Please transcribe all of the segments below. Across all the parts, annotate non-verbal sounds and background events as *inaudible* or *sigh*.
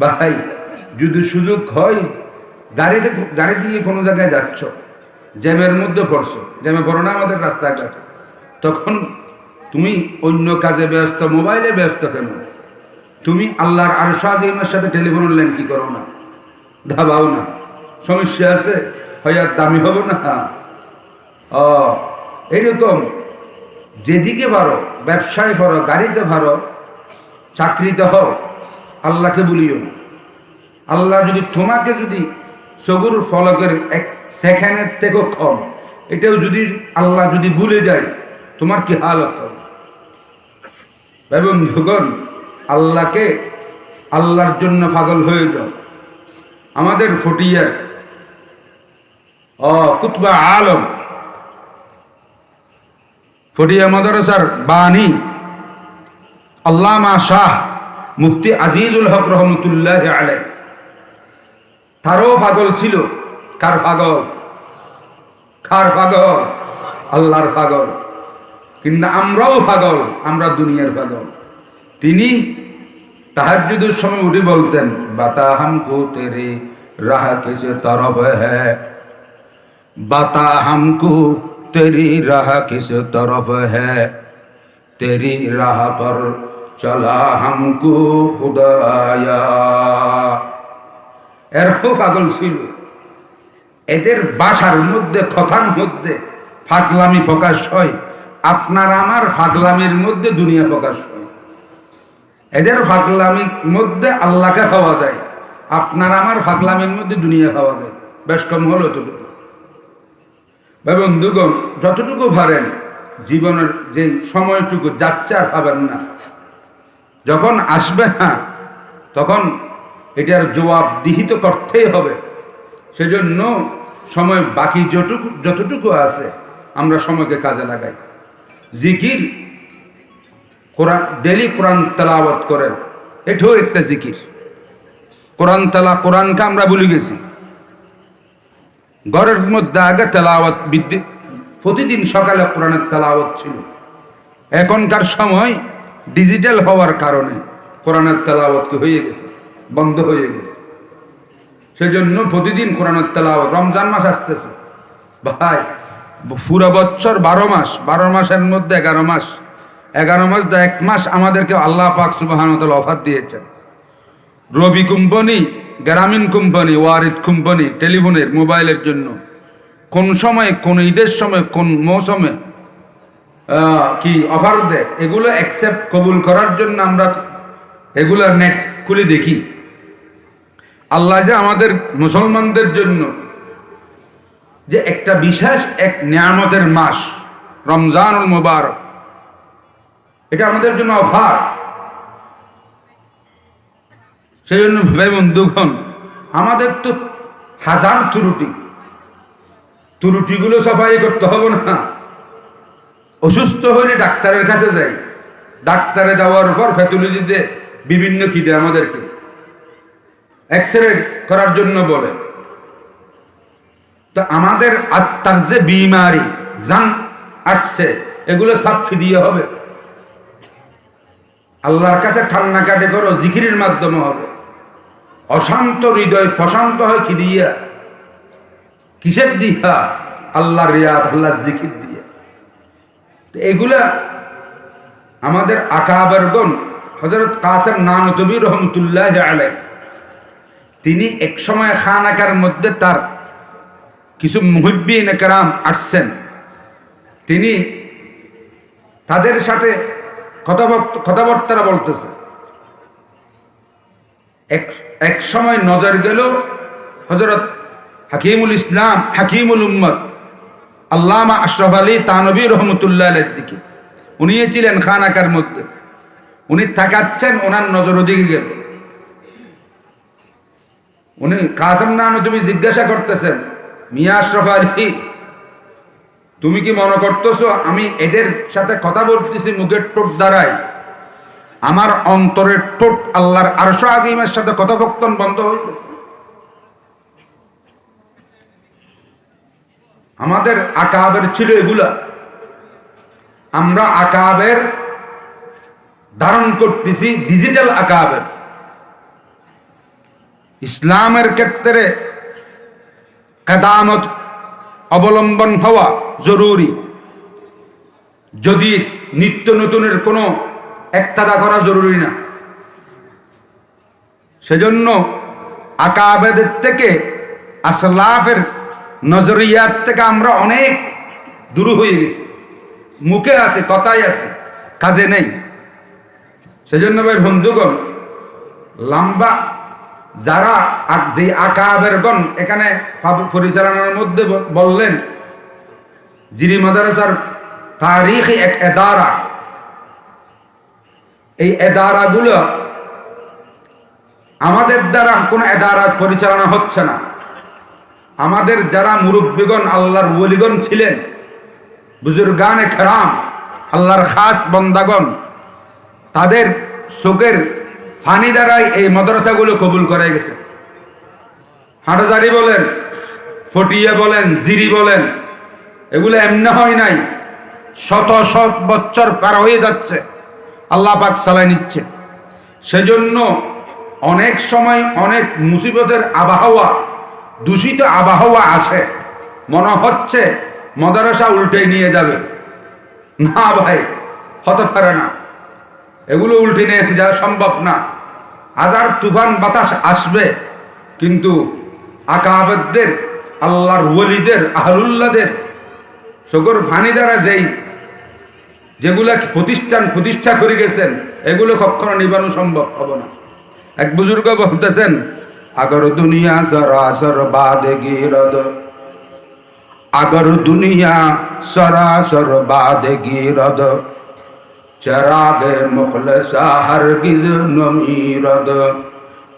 ভাই, যদি সুযোগ হয়, গাড়িতে, গাড়ি দিয়ে কোনো জায়গায় যাচ্ছ, জ্যামের মধ্যে পড়ছো, জ্যামে পড়ো না আমাদের রাস্তাঘাট। তখন তুমি অন্য কাজে ব্যস্ত, মোবাইলে ব্যস্ত কেন? তুমি আল্লাহর আর শাহিমের সাথে টেলিফোন লেন কি করো না? ধাবাও না। সমস্যা আছে? হয় আর দামি হব না? ও, এরকম যেদিকে পারো, ব্যবসায় পারো, গাড়িতে পারো, চাকরিতে হও আল্লাহকে বলিও না। আল্লাহ যদি তোমাকে যদি সগুর ফলকের এক সেখানের থেকেও কম, এটাও যদি আল্লাহ যদি ভুলে যায়, তোমার কি হালত হবে? ভগন আল্লাহকে আল্লাহর জন্য পাগল হয়ে যাও। আমাদের ফটিয়ার ও কুতবা আলম, ফটিয়া মাদারসার বাণী, আল্লামা শাহ মুফতি আজিজুল হক রহমতুল্লাহ আলাই তারও পাগল ছিল। কার পাগল? কার পাগল? আল্লাহর পাগল। কিন্তু আমরাও পাগল, আমরা দুনিয়ার পাগল। তিনি তাহাজুদের সময় উঠে বলতেন বাতা হামকো তেরে রাহা কেসে তরফ হ্যাঁ? বাতা হামকো তেরি রাহা কেসে তরফ হ্যাঁ? তেরি রাহা পর चला हमको खुदाया এরকম পাগল ছিল এদের বাসার মধ্যে কথার মধ্যে ফাগলামি প্রকাশ হয় আপনার আমার ফাগলামির মধ্যে দুনিয়া প্রকাশ হয় এদের ফাগলামির মধ্যে আল্লাহকে পাওয়া যায় আপনার আমার ফাগলামির মধ্যে দুনিয়া পাওয়া যায় বেশ কম হলো তো ভাই বন্ধুগণ যতটুকু পারেন জীবনের যে সময়টুকু যাচ্ছে আর পাবেন না যখন আসবে না, তখন এটার জবাবদিহিত করতেই হবে। সেজন্য সময় বাকি যতটুকু যতটুকু আছে, আমরা সময়কে কাজে লাগাই। জিকির, কোরআন ডেলি কোরআন তেলাওয়াত করেন। এটাও একটা জিকির। কোরআন তালা কোরআনকে আমরা ভুলে গেছি। ঘরের মধ্যে আগে তেলাওয়াত বিদ্যুৎ প্রতিদিন সকালে কোরআনের তেলাওয়াত ছিল। এখনকার সময় ডিজিটাল হওয়ার কারণে কোরআনের তেলাওয়াত হয়ে গেছে? বন্ধ হয়ে গেছে। সেজন্য প্রতিদিন কোরআনের তেলাওয়াত। রমজান মাস আসতেছে। ভাই, পুরো বছর বারো মাস, বারো মাসের মধ্যে এগারো মাস। এগারো মাস যা এক মাস আমাদেরকে আল্লাহ পাক সুবাহান অফার দিয়েছেন। Robi company, Grameen company, Warid company, টেলিফোনের, মোবাইলের জন্য। কোন সময়ে, কোন ঈদের সময়, কোন মৌসুমে কি অফার দেয়? এগুলো অ্যাকসেপ্ট কবুল করার জন্য আমরা এগুলো নেট খুলে দেখি। আল্লাহ যে আমাদের মুসলমানদের জন্য যে একটা বিশেষ এক নিয়ামতের মাস, রমজানুল মুবারক, এটা আমাদের জন্য অফার সেই জন্য ভাই বন্ধুগণ, আমাদের তো হাজার ত্রুটি। ত্রুটিগুলো সাফাই করতে হবে না। অসুস্থ হলে ডাক্তারের কাছে যাই। ডাক্তারে যাওয়ার পর প্যাথোলজিতে বিভিন্ন কি দেয় আমাদেরকে। এক্স রে করার জন্য বলে। তো আমাদের আত্মার যে বিমারি, জান আসছে, এগুলো সাক্ষী দিয়ে হবে। আল্লাহর কাছে কান্নাকাটি করো, জিকিরের মাধ্যমে হবে। অশান্ত হৃদয়, প্রশান্ত হয় কি দিয়া কিসের দিয়া আল্লাহ রিয়াদ আল্লাহ জিকির দিয়ে তো এগুলা আমাদের আকাবরগণ হজরত কাসেম নানতবী রহমতুল্লাহ আলাই তিনি এক সময় খানাকার মধ্যে তার কিছু মুহিব্বিন একরাম আসছেন। তিনি তাদের সাথে কথাবার্তা কথাবার্তারা বলতেছে। এক এক সময় নজর গেল হজরত হাকিমুল ইসলাম, হাকিমুল উম্মদ আল্লামা আশরফ আলী তানবী রহমতুল্লাহ দিকে। উনি ছিলেন খানাকার মধ্যে। উনি থাকাচ্ছেন, ওনার নজর ওদিকে গেল। উনি, কাসম নানো তুমি জিজ্ঞাসা করতেছেন, মিয়া আশরফ আলী, তুমি কি মনে করতেছো আমি এদের সাথে কথা বলতেছি মুখের টোট দ্বারাই? আমার অন্তরের টোট আল্লাহর আরশ আজিমের সাথে কথোপকথন বন্ধ হয়ে গেছে। আমাদের আকাবের ছিল এগুলা। আমরা আকাবের ধারণ করতেছি ডিজিটাল আকাবের। ইসলামের ক্ষেত্রে কেদামত অবলম্বন হওয়া জরুরি। যদি নিত্য নতুনের কোনো একতাদা করা জরুরি না। সেজন্য আকাবেদের থেকে আসলাফের নজরিয়াত থেকে আমরা অনেক দূর হয়ে গেছি। মুখে আছে কথাই আছে, কাজে নেই। সেজন্য ভাই বন্ধুগণ, লম্বা যারা যে আকাবের গণ এখানে পরিচালনার মধ্যে বললেন জিরি মাদারসার তারিখ এক এদারা, এই এদারাগুলো আমাদের দ্বারা কোনো এদারা পরিচালনা হচ্ছে না। আমাদের যারা মুরব্বীগণ, আল্লাহর ওলিগণ ছিলেন, বুজুর্গানে খেরাম আল্লাহর খাস বন্দাগণ, তাদের শোকের ফানি দ্বারাই এই মাদ্রাসাগুলো কবুল করে গেছে। হাটাজারি বলেন, ফটিয়া বলেন, জিরি বলেন, এগুলো এমনি হয় নাই। শত শত বছর পার হয়ে যাচ্ছে, আল্লাহ পাক সালাই নিচ্ছে। সেজন্য অনেক সময় অনেক মুসিবতের আবহাওয়া দূষিত আবহাওয়া আসে, মনে হচ্ছে মদারসা উল্টে নিয়ে যাবে। না ভাই, হতে পারে না। এগুলো উল্টে নিয়ে যাওয়া সম্ভব না। হাজার তুফান বাতাস আসবে, কিন্তু আকাবেদদের আল্লাহর ওলিদের আহলুল্লাদের শকর ফানি দ্বারা যেই যেগুলা প্রতিষ্ঠান প্রতিষ্ঠা করে গেছেন, এগুলো কখনো নিবানো সম্ভব হবে না। এক বুজুর্গ বলতেছেন আগর দুনিয়া সরাসর বাদে গিরদ। আগর দুনিয়া সরাসর বাদে গিরদ। চরাগে মুখলসা হরগিজ নমিরদ।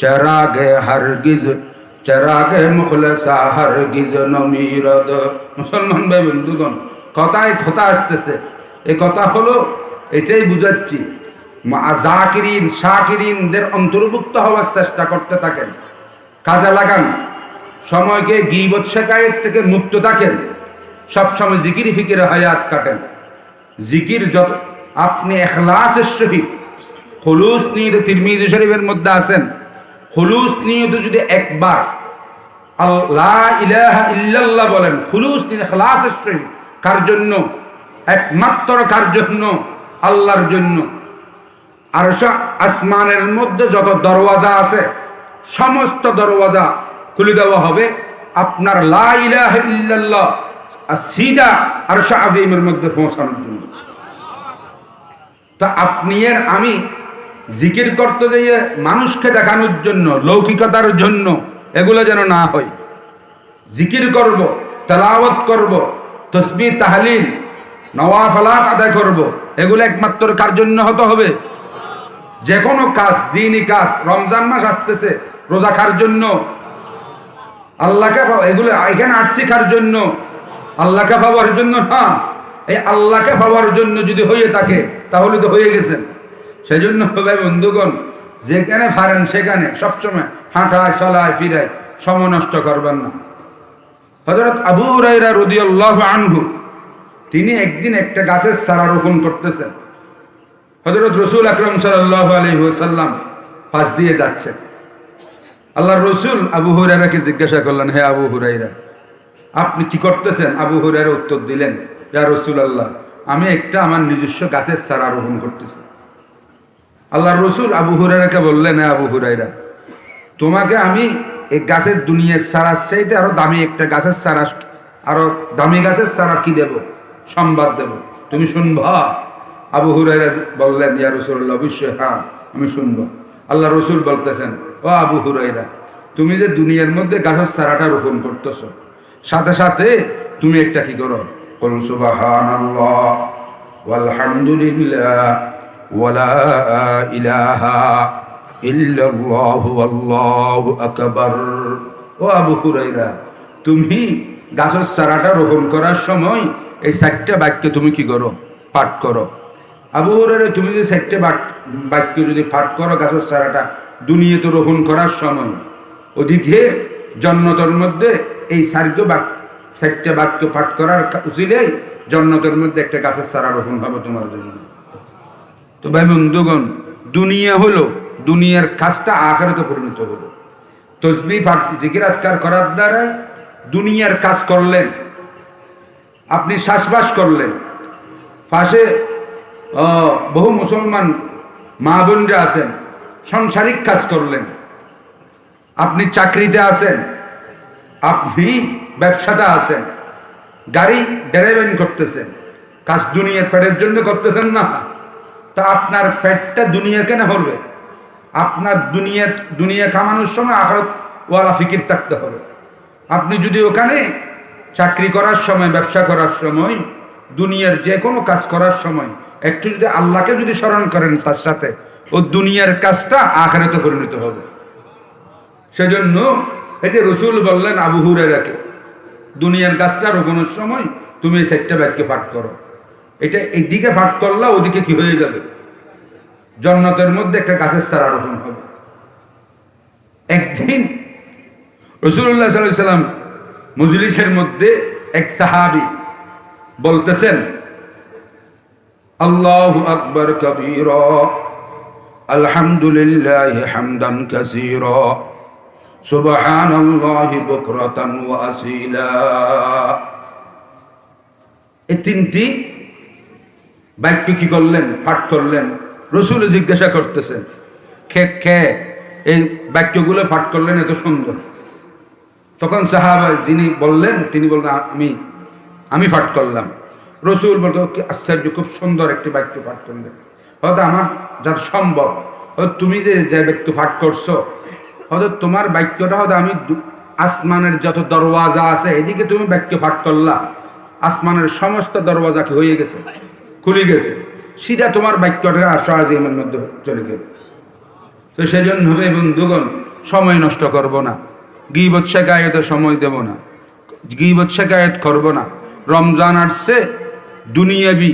চরাগে হরগিজ, চরাগে মুখলসা হরগিজ নমিরদ। মুসলমান ভাই বন্ধুগণ কথায় কথা আসতেছে। এই কথা হলো, এটাই বুঝাচ্ছি। জাকিরিন, শাকিরিনদের অন্তর্ভুক্ত হওয়ার চেষ্টা করতে থাকেন। কাজে লাগান। সময়কে গিবত শেখায়ের থেকে মুক্ত থাকেন। সবসময় জিকির ফিকির হায়াত কাটেন। জিকির যত আপনি এখলাসের সহিত। হলুস নিয়ত তিরমিজ শরীফের মধ্যে আছেন। হলুস নিয়ত যদি একবার আল্লাহ ইলাহা ইল্লাল্লাহ বলেন, খুলুস নিয়ে এখলাসের সহিত। কার জন্য? একমাত্র কার জন্য? আল্লাহর জন্য। আর আসমানের মধ্যে যত দরওয়াজা আছে সমস্ত দরওয়াজা খুলে দেওয়া হবে। আপনার সিদা আর মধ্যে পৌঁছানোর জন্য। তা আপনি এর আমি জিকির করতে গিয়ে মানুষকে দেখানোর জন্য, লৌকিকতার জন্য এগুলো যেন না হয়। জিকির করব, তেলাওয়াত করব, তসবি, তাহলিল নওয়াফালাত আদায় করব, এগুলো একমাত্র কার জন্য হতে হবে? যে কোনো কাজ, দিনই কাজ, রমজান মাস আসতেছে, রোজা খার জন্য? আল্লাহকে এগুলো এখানে আসছি খার জন্য? আল্লাহকে পাওয়ার জন্য না। এই আল্লাহকে পাওয়ার জন্য যদি হয়ে থাকে, তাহলে তো হয়ে গেছেন সেই জন্য ভাই বন্ধুগণ, যেখানে পারেন সেখানে সবসময় হাঁটায়, চলায়, ফিরায়, সময় নষ্ট করবেন না। হজরত আবু হুরাইরা রদিয়াল্লাহ আনহু, তিনি একদিন একটা গাছের সারা রোপণ করতেছেন। হজরত রসুল আকরম সাল্লাহ আলহিহাল্লাম পাশ দিয়ে যাচ্ছেন। আল্লাহ রসুল আবু হুরাইরাকে জিজ্ঞাসা করলেন, হে আবু হুরাইরা আপনি কি করতেছেন? আবু হুরাইরা উত্তর দিলেন, ইয়া রসুল আল্লাহ আমি একটা আমার নিজস্ব গাছের সারা রোপণ করতেছি। আল্লাহ রসুল আবু হুরাইরাকে বললেন হ্যাঁ আবু হুরাইরা তোমাকে আমি এই গাছের দুনিয়ার চারার চাইতে আরও দামি একটা গাছের চারা, আরও দামি গাছের সারা কি দেব? সংবাদ দেব। তুমি শুনবা? আবু হুরাইরা বললেন, ইয়া রসুল্লাহ অবশ্যই হ্যাঁ আমি শুনব। আল্লাহ রসুল বলতেছেন, ও আবু হুরাইরা তুমি যে দুনিয়ার মধ্যে গাছের চারাটা রোপণ করতেছ, সাথে সাথে তুমি একটা কি করো? কল সুবাহান আলহামদুলিল্লাহ ওয়ালা ইলাহা ইল্লাল্লাহু আল্লাহু আকবার। ও আবু হুরাইরা তুমি গাছের চারাটা রোপণ করার সময় এই চারটা বাক্য তুমি কি করো? পাঠ করো। আবু হুরাইরা তুমি যে চারটে বাক্য যদি পাঠ করো, গাছের চারাটা দুনিয়াতে রোপণ করার সময় ওদিকে জন্নতর মধ্যে এই চারটো বাক্য চারটে বাক্য পাঠ করার উচিলে জন্নতের মধ্যে একটা গাছের চারা রোপণ হবে তোমার জন্য। তো ভাই বন্ধুগণ, দুনিয়া হলো, দুনিয়ার কাজটা আখারতে পরিণত হলো। তসবি পাঠ জিকির আজকার করার দ্বারা দুনিয়ার কাজ করলেন, আপনি শ্বাসবাস করলেন। পাশে বহু মুসলমান মা বোনরা আছেন, সাংসারিক কাজ করলেন। আপনি চাকরিতে আছেন, আপনি ব্যবসাতে আছেন, গাড়ি ড্রাইভিং করতেছেন, কাজ দুনিয়ার পেটের জন্য করতেছেন না? তা আপনার পেটটা দুনিয়া কেন হবে আপনার দুনিয়া দুনিয়া কামানোর সময় আখরত ওয়ালা ফিকির থাকতে হবে। আপনি যদি ওখানে চাকরি করার সময়, ব্যবসা করার সময়, দুনিয়ার যে কোনো কাজ করার সময় একটু যদি আল্লাহকে যদি স্মরণ করেন তার সাথে, ও দুনিয়ার কাজটা আখেরাতে পরিণত হবে। সেজন্য এই যে রসুল বললেন আবু হুরেরাকে দুনিয়ার গাছটা রোপণের সময় তুমি এই চারটা ব্যাগকে পাঠ করো। এটা এইদিকে পাঠ করলা ওদিকে কি হয়ে যাবে? জন্নতের মধ্যে একটা গাছের চারা রোপণ হবে। একদিন রসুল্লাহ সাল্লাম মজলিসের মধ্যে এক সাহাবি বলতেছেন আল্লাহ আকবর কবির। আলহামদুলিল্লাহ হামদান কাসীর। সুবহানাল্লাহি বুকরাতান ওয়া আসীলা। এই তিনটি বাক্য কি করলেন? পাঠ করলেন। রসুল জিজ্ঞাসা করতেছেন, খে খে, এই বাক্যগুলো পাঠ করলেন এত সুন্দর। তখন সাহাবা যিনি বললেন, তিনি বললেন, আমি আমি পাঠ করলাম। রসুল বলতো, কি আশ্চর্য, খুব সুন্দর একটি বাক্য পাঠ করলেন। হয়তো আমার যাতে সম্ভব তুমি যে যে বাক্য পাঠ করছ, হয়তো তোমার বাক্যটা হয়তো আমি আসমানের যত দরওয়াজা আছে, এদিকে তুমি বাক্য পাঠ করলা, আসমানের সমস্ত দরওয়াজা কি হয়ে গেছে? খুলে গেছে। সিধা তোমার বাক্যটা আর মধ্যে চলে গেল। তো সেই জন্য হবে বন্ধুগণ, সময় নষ্ট করব না। গিবত শেখায়তে সময় দেব না। গিবত শেখায়ত করব না। রমজান আসছে দুনিয়াবি,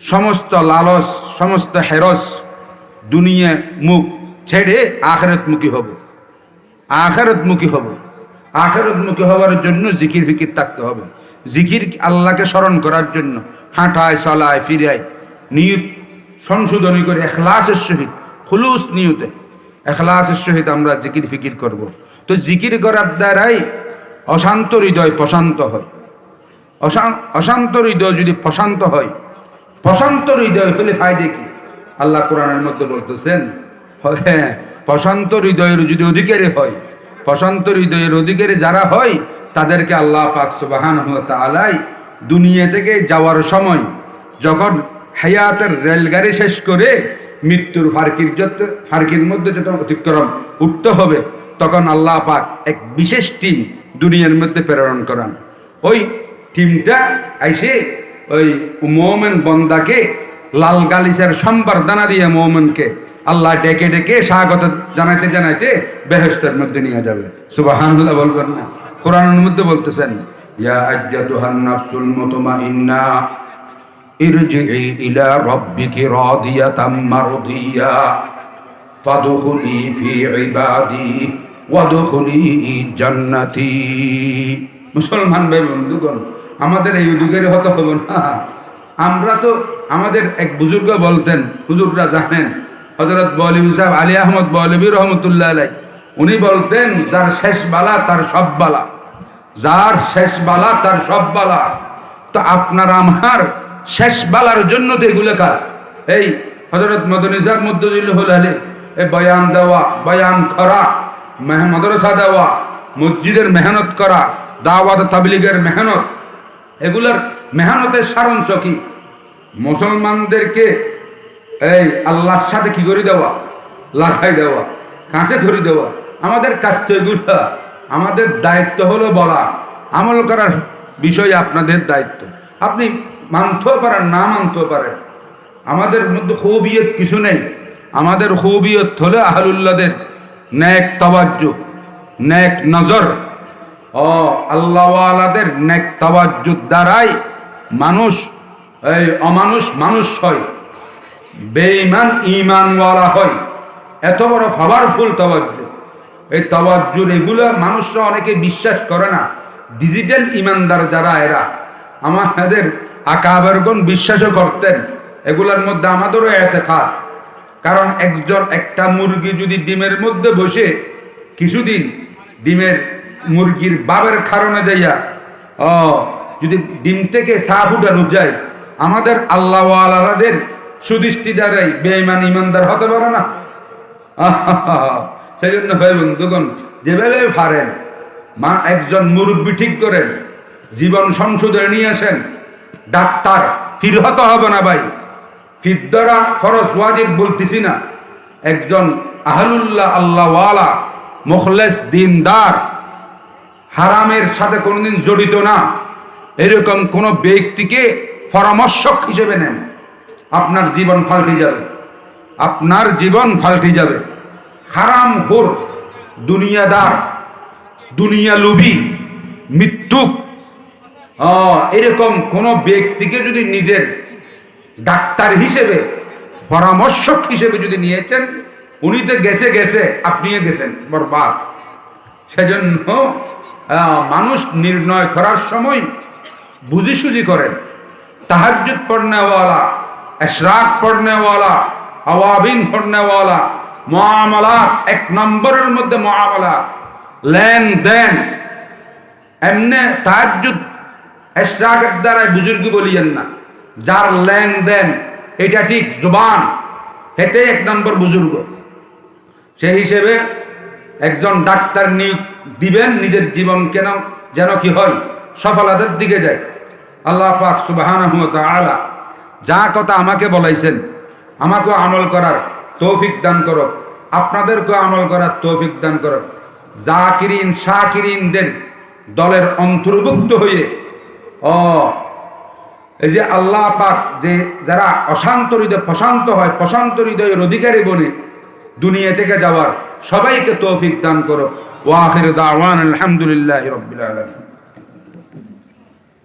সমস্ত লালস, সমস্ত হেরস দুনিয়া মুখ ছেড়ে আখেরতমুখী হব। আখেরতমুখী হব। আখেরতমুখী হওয়ার জন্য জিকির ফিকির থাকতে হবে। জিকির আল্লাহকে স্মরণ করার জন্য হাঁটায়, চলায়, ফিরায় নিয়ত, সংশোধনী করে এখলাসের সহিত, খুলুস নিয়তে এখলাসের সহিত আমরা জিকির ফিকির করব। তো জিকির করার দ্বারাই অশান্ত হৃদয় প্রশান্ত হয়। অশান্ত হৃদয় যদি প্রশান্ত হয়, প্রশান্ত হৃদয় হলে ফায়দে কি? আল্লাহ কোরআনের মধ্যে বলতেছেন হ্যাঁ প্রশান্ত হৃদয়ের যদি অধিকারী হয়, প্রশান্ত হৃদয়ের অধিকারী যারা হয়, তাদেরকে আল্লাহ পাক সুবাহান তালাই দুনিয়া থেকে যাওয়ার সময় যখন হায়াতের রেলগাড়ি শেষ করে মৃত্যুর ফার্কির যত ফারকির মধ্যে যত অতিক্রম উঠতে হবে, তখন আল্লাহ পাক এক বিশেষ টিম দুনিয়ার মধ্যে প্রেরণ করান। ওই টিমটা আইসে ওই মোমেন বন্দাকে লাল গালিচার সম্বর্ধনা দিয়ে মোমেনকে আল্লাহ ডেকে ডেকে স্বাগত জানাইতে জানাইতে বেহেস্তের মধ্যে নিয়ে যাবে। সুবহানাল্লাহ বলবেন না। কোরআনের মধ্যে বলতেছেন, ইয়া আজ্জাতুহান নাফসুল মুতমাইন্না ইরজিই ইলা রাব্বিকি রাদিয়াতাম মারদিয়া, ফাদখুলি ফি ইবাদি ওয়াদখুলি জান্নাতি। মুসলমান ভাই বন্ধুগণ আমাদের এই যুগের হতে হবে না। আমরা তো আমাদের এক বুজুর্গ বলতেন, হুজুররা জানেন হজরত বলিম সাহেব আলী আহমদ বলবী রহমতুল্লাহ আলাই উনি বলতেন, যার শেষ বালা, তার সব বালা। যার শেষ বালা, তার সব বালা। তো আপনার আমার শেষ বালার জন্য তো এগুলো কাজ। এই হজরত মদনী সাহেব মদ্দুল হলে এই বয়ান দেওয়া, বয়ান করা মাদ্রাসা দেওয়া, মসজিদের মেহনত করা দাওয়াত তাবলিগের মেহনত এগুলার মেহনতের সারাংশ কি? মুসলমানদেরকে এই আল্লাহর সাথে কি করে দেওয়া? লাগাই দেওয়া, কাঁচে ধরে দেওয়া। আমাদের কাজ তো এগুলা। আমাদের দায়িত্ব হলো বলা। আমল করার বিষয় আপনাদের দায়িত্ব। আপনি মানতেও পারেন, না মানতেও পারেন। আমাদের মধ্যে খুবিয়ত কিছু নেই। আমাদের খুবিয়ত হলে আহলুল্লাদের ন্যাক তবাজ্জু ন্যাক নজর। ও আল্লাহওয়ালাদের নেক তাওয়াজ্জুদ দ্বারাই মানুষ, এই অমানুষ মানুষ হয়, বেঈমান ইমানওয়ালা হয়। এত বড় পাওয়ারফুল তাওয়াজ্জু। এই তাওয়াজ্জুর এগুলো মানুষরা অনেকে বিশ্বাস করে না। ডিজিটাল ইমানদার যারা, এরা আমাদের আকাবেরগণ বিশ্বাসও করতেন। এগুলোর মধ্যে আমাদেরও এতে খাত কারণ একজন, একটা মুরগি যদি ডিমের মধ্যে বসে, কিছুদিন ডিমের মুরগির বাবের কারণে যাইয়া, ও, যদি ডিম থেকে সাপ উঠানো যায়, আমাদের আল্লাহ আলাদের সুদৃষ্টি দ্বারাই বেঈমান ইমানদার হতে পারে না। *laughs* সেই জন্য ভাই বন্ধুগণ, যেভাবে পারেন, মা, একজন মুরব্বী ঠিক করেন, জীবন সংশোধনে নিয়ে আসেন, ডাক্তার ফিরহত হবে না ভাই। ফিদ্দরা ফরজ ওয়াজিব বলতেছি না। একজন আহলুল্লাহ আল্লাহওয়ালা, মুখলেস, দিনদার হারামের সাথে কোনোদিন জড়িত না। এরকম কোন ব্যক্তিকে পরামর্শক হিসেবে নেন। আপনার জীবন পাল্টে যাবে। আপনার জীবন পাল্টে যাবে। হারাম হোর, দুনিয়াদার দুনিয়া লুবি মৃত্যুক এরকম কোন ব্যক্তিকে যদি নিজের ডাক্তার হিসেবে, পরামর্শক হিসেবে যদি নিয়েছেন, উনি তো গেছে গেছে, আপনিও গেছেন, বরবাদ। সেজন্য মানুষ নির্ণয় করার সময় বুঝি সুঝি করেন। তাহাজুদ পড়নেওয়ালা, এশরাক পড়নেওয়ালা, আওয়াবিন পড়নেওয়ালা মহামলাত এক নম্বরের মধ্যে মহামালা, লেনদেন। এমনি তাহাজুদ এশরাকের দ্বারাই বুজুর্গ বলিয়েন না। যার লেনদেন, এটা ঠিক জবান হেতে এক নম্বর বুজুর্গ। সেই হিসেবে একজন ডাক্তার নিয়োগ দিবেন, নিজের জীবন কেন, যেন কি হয়? সফলতার দিকে যায়। আল্লাহ পাক সুবাহান আলা যা কথা আমাকে বলাইছেন আমাকেও আমল করার তৌফিক দান করো আপনাদেরকেও আমল করার তৌফিক দান করো জাকিরিন, শাকিরিনদের দলের অন্তর্ভুক্ত হয়ে, ও, এই যে আল্লাহ পাক যে যারা অশান্ত হৃদয়, প্রশান্ত হয়, প্রশান্ত হৃদয়ের অধিকারী বনে দুনিয়া থেকে যাওয়ার সবাইকে তৌফিক দান করো। ওয়াহির দাওয়ান আলহামদুলিল্লাহ রবিল আলম